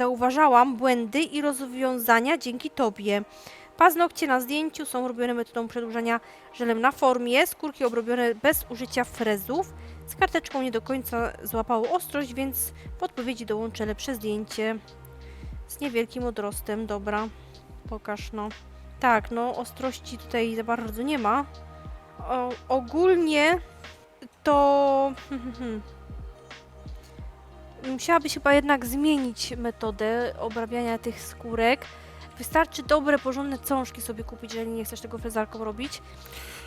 Zauważałam błędy i rozwiązania dzięki tobie. Paznokcie na zdjęciu są robione metodą przedłużania żelem na formie, skórki obrobione bez użycia frezów. Z karteczką nie do końca złapało ostrość, więc w odpowiedzi dołączę lepsze zdjęcie. Z niewielkim odrostem, dobra. Pokaż no. Tak, no ostrości tutaj za bardzo nie ma. O, ogólnie to... Musiałabyś chyba jednak zmienić metodę obrabiania tych skórek. Wystarczy dobre, porządne cążki sobie kupić, jeżeli nie chcesz tego frezarką robić.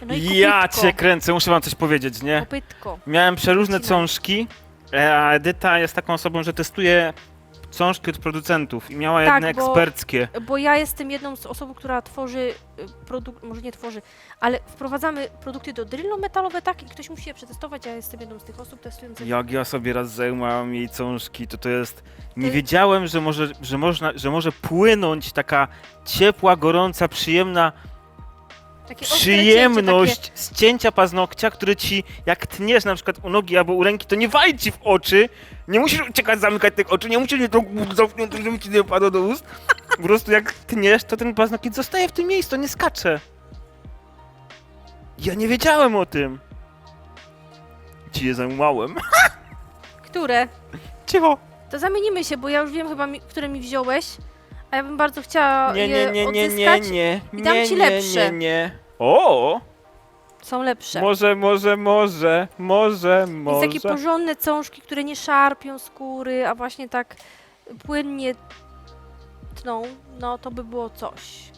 No i ja kopytko. cię kręcę, muszę wam coś powiedzieć, nie? Kopytko. Miałem przeróżne Lecimy. cążki, e, a Edyta jest taką osobą, że testuje książki od producentów i miała Tak, jedne bo- eksperckie. Bo ja jestem jedną z osób, która tworzy produkt, może nie tworzy, ale wprowadzamy produkty do drillu metalowe, tak? I ktoś musi je przetestować, ja jestem jedną z tych osób testujących. Jak ja sobie raz zajmowałem jej cążki, to to jest... Nie To- wiedziałem, że może, że, można, że może płynąć taka ciepła, gorąca, przyjemna Takie ostre przyjemność z cięcia paznokcia, który ci, jak tniesz na przykład u nogi albo u ręki, to nie wali ci w oczy, nie musisz uciekać, zamykać tych oczu, nie musisz nie to zamknięte, żeby ci nie padło do ust. Po prostu jak tniesz, to ten paznokieć zostaje w tym miejscu, nie skacze. Ja nie wiedziałem o tym. Ci je zajmowałem. Które? Cicho. To zamienimy się, bo ja już wiem chyba, mi, które mi wziąłeś, a ja bym bardzo chciała Nie, nie, je nie, nie, nie, odzyskać. nie. i dam nie, ci nie, lepsze. Nie, nie. O! Są lepsze. Może, może, może, może, Więc może. takie porządne cążki, które nie szarpią skóry, a właśnie tak płynnie tną, no to by było coś.